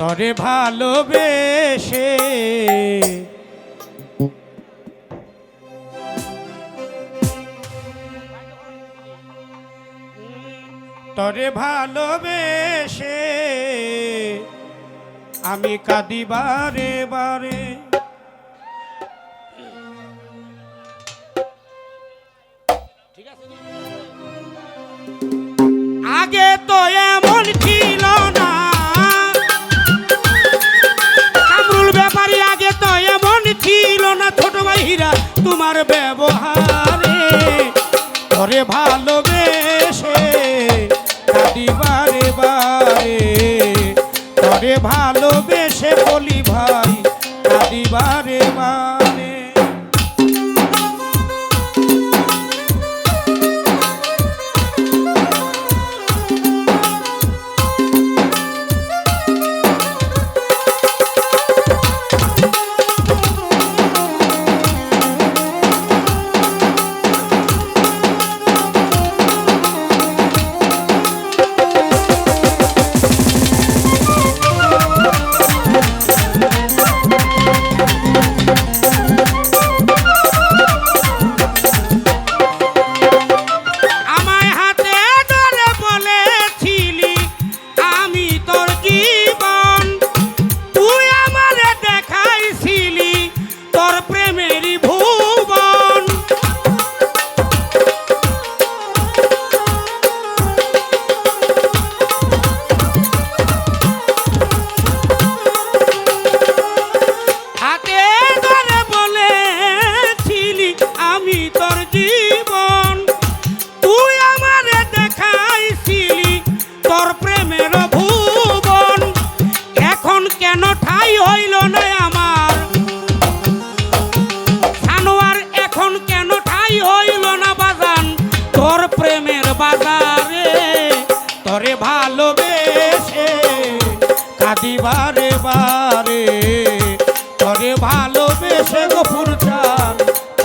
তরে ভালোবেসে। তরে ভালোবেসে। আমি কাঁদিবারে বারে তোরে ভালোবেসে কাটি বারে বারে। তরে ভালোবেসে বলি ভাই কাটি বারে বারে।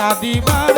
কাঁদিবা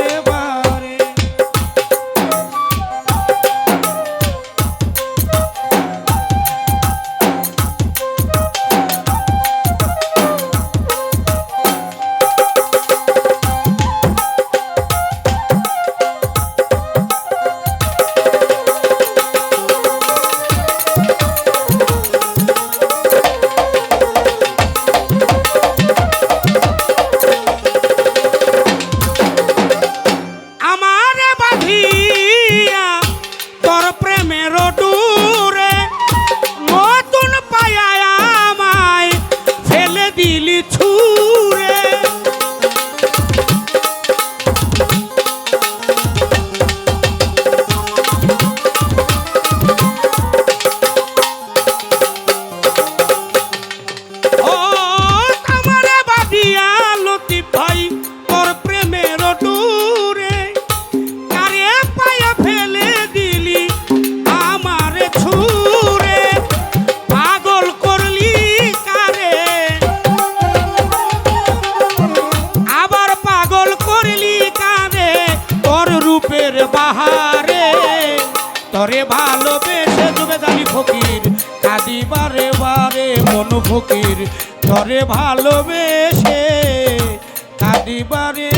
ওরে ভালোবেসে ডুবে জানি ফকির। কাঁদি বারে বারে মন ফকির। ধরে ভালোবেসে কাঁদি বারে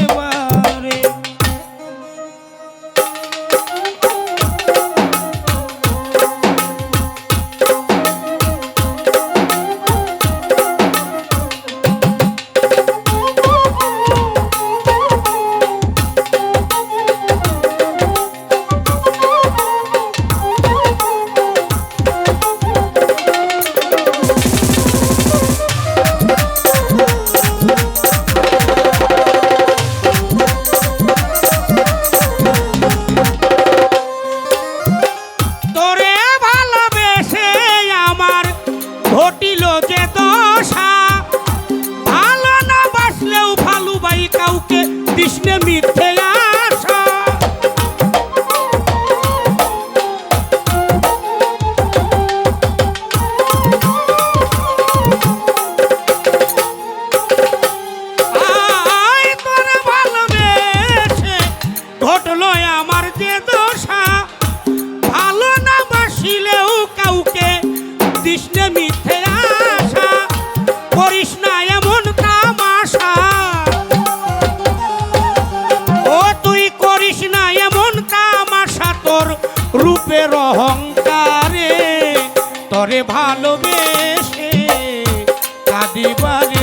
তোর অহংকারে তরে ভালোবেসে কাঁদিবারে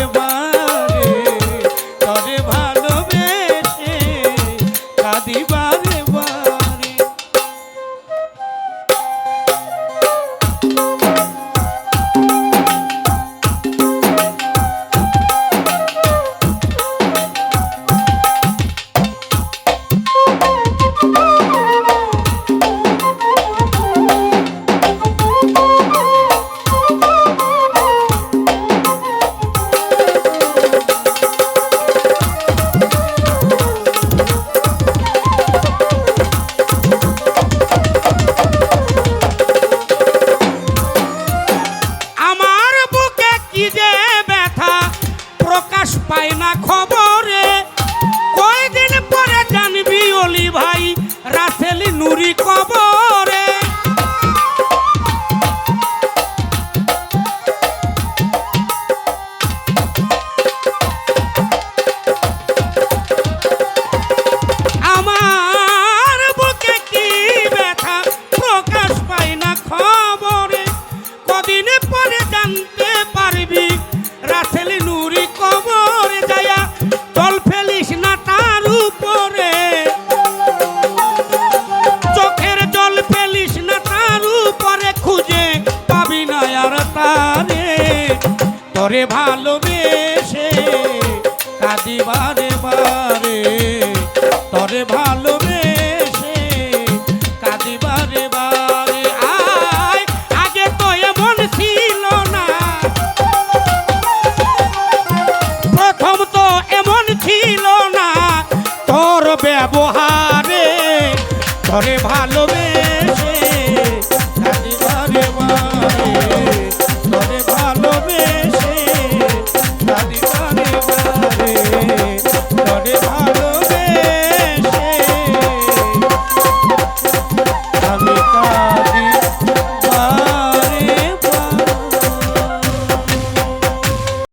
করে ভালোবেসে কাঁদিবারে বারে।